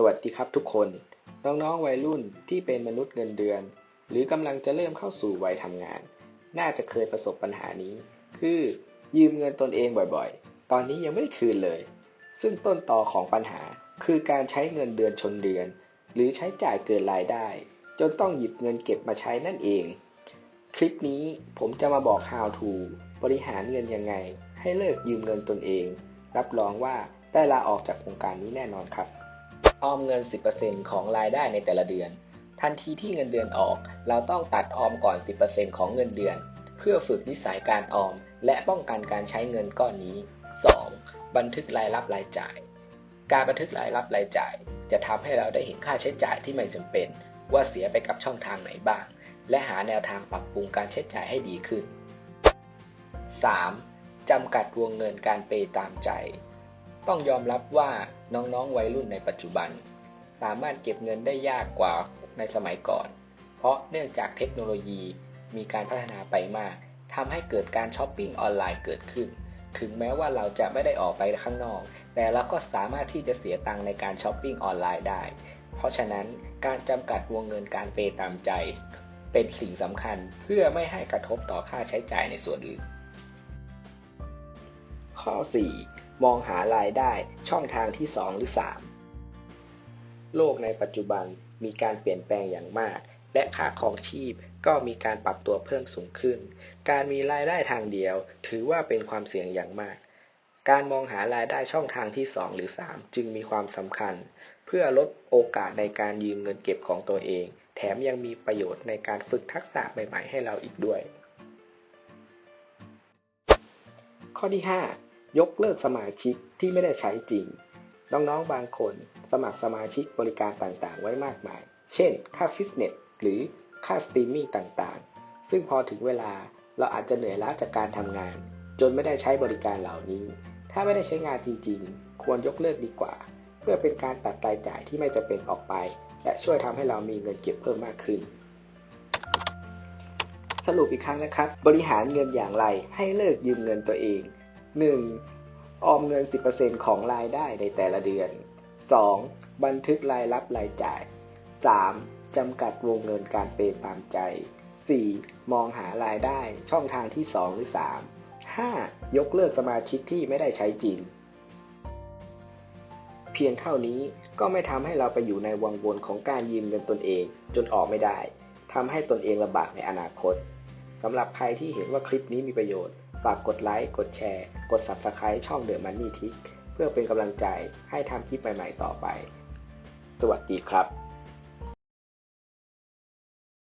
สวัสดีครับทุกคน น้องๆวัยรุ่นที่เป็นมนุษย์เงินเดือน หรือกำลังจะเริ่มเข้าสู่วัยทำงาน น่าจะเคยประสบปัญหานี้ คือยืมเงินตนเองบ่อยๆ ตอนนี้ยังไม่ได้คืนเลย ซึ่งต้นต่อของปัญหาคือการใช้เงินเดือนชนเดือน หรือใช้จ่ายเกินรายได้ จนต้องหยิบเงินเก็บมาใช้นั่นเอง คลิปนี้ผมจะมาบอก how to บริหารเงินยังไง ให้เลิกยืมเงินตนเอง รับรองว่าได้ลาออกจากวงการนี้แน่นอนครับ ออมเงิน 10%ของรายได้ในแต่ละเดือน ทันทีที่เงินเดือนออก เราต้องตัดออมก่อน 10%ของเงินเดือน เพื่อฝึกนิสัยการออม และป้องกันการใช้เงินก้อนนี้ 2. บันทึกรายรับรายจ่าย การบันทึกรายรับรายจ่าย จะทำให้เราได้เห็นค่าใช้จ่ายที่ไม่จำเป็น ว่าเสียไปกับช่องทางไหนบ้าง และหาแนวทางปรับปรุงการใช้จ่ายให้ดีขึ้น 3. จำกัดวงเงินการเปย์ตามใจ ต้องยอมรับว่าน้องๆวัยรุ่นในปัจจุบัน สามารถเก็บเงินได้ยากกว่าในสมัยก่อน เพราะเนื่องจากเทคโนโลยีมีการพัฒนาไปมากทำให้เกิดการช้อปปิ้งออนไลน์เกิดขึ้น ถึงแม้ว่าเราจะไม่ได้ออกไปข้างนอก แต่เราก็สามารถที่จะเสียตังค์ในการช้อปปิ้งออนไลน์ได้ เพราะฉะนั้นการจำกัดวงเงินการเปย์ตามใจ เป็นสิ่งสำคัญเพื่อไม่ให้กระทบต่อค่าใช้จ่ายในส่วนอื่น ข้อ 4. มองหารายได้ช่องทางที่ 2 หรือ 3 โลกในปัจจุบันมีการเปลี่ยนแปลงอย่างมาก และค่าครองชีพก็มีการปรับตัวเพิ่มสูงขึ้น การมีรายได้ทางเดียว ถือว่าเป็นความเสี่ยงอย่างมาก การมองหารายได้ช่องทางที่ 2 หรือ 3 จึงมีความสำคัญ เพื่อลดโอกาสในการยืมเงินเก็บของตัวเอง แถมยังมีประโยชน์ในการฝึกทักษะใหม่ ๆ ให้เราอีกด้วย ข้อที่ 5 ยกเลิกสมาชิกที่ไม่ได้ใช้จริง น้องๆบางคนสมัครสมาชิกบริการต่างๆ ไว้มากมาย เช่น ค่าฟิตเนสหรือค่าสตรีมมิ่งต่างๆ ซึ่งพอถึงเวลาเราอาจจะเหนื่อยล้าจากการทำงาน จนไม่ได้ใช้บริการเหล่านี้ ถ้าไม่ได้ใช้งานจริงๆ ควรยกเลิกดีกว่า เพื่อเป็นการตัดรายจ่ายที่ไม่จำเป็นออกไป และช่วยทำให้เรามีเงินเก็บเพิ่มมากขึ้น สรุปอีกครั้งนะครับ บริหารเงินอย่างไรให้เลิกยืมเงินตัวเอง 1. ออมเงิน 10%ของรายได้ในแต่ละเดือน 2. บันทึกรายรับรายจ่าย 3. จำกัดวงเงินการเปย์ตามใจ 4. มองหารายได้ช่องทางที่ 2 หรือ 3 5. ยกเลิกสมาชิกที่ไม่ได้ใช้จริง เพียงเท่านี้ก็ไม่ทำให้เราไปอยู่ในวังวนของการยืมเงินตนเอง จนออกไม่ได้ทำให้ตนเองลำบากในอนาคตสำหรับใครที่เห็นว่าคลิปนี้มีประโยชน์ ฝากกดไลค์ กดแชร์ กด Subscribe ช่อง The Money Tick เพื่อเป็นกำลังใจให้ทำคลิปใหม่ๆต่อไป สวัสดีครับ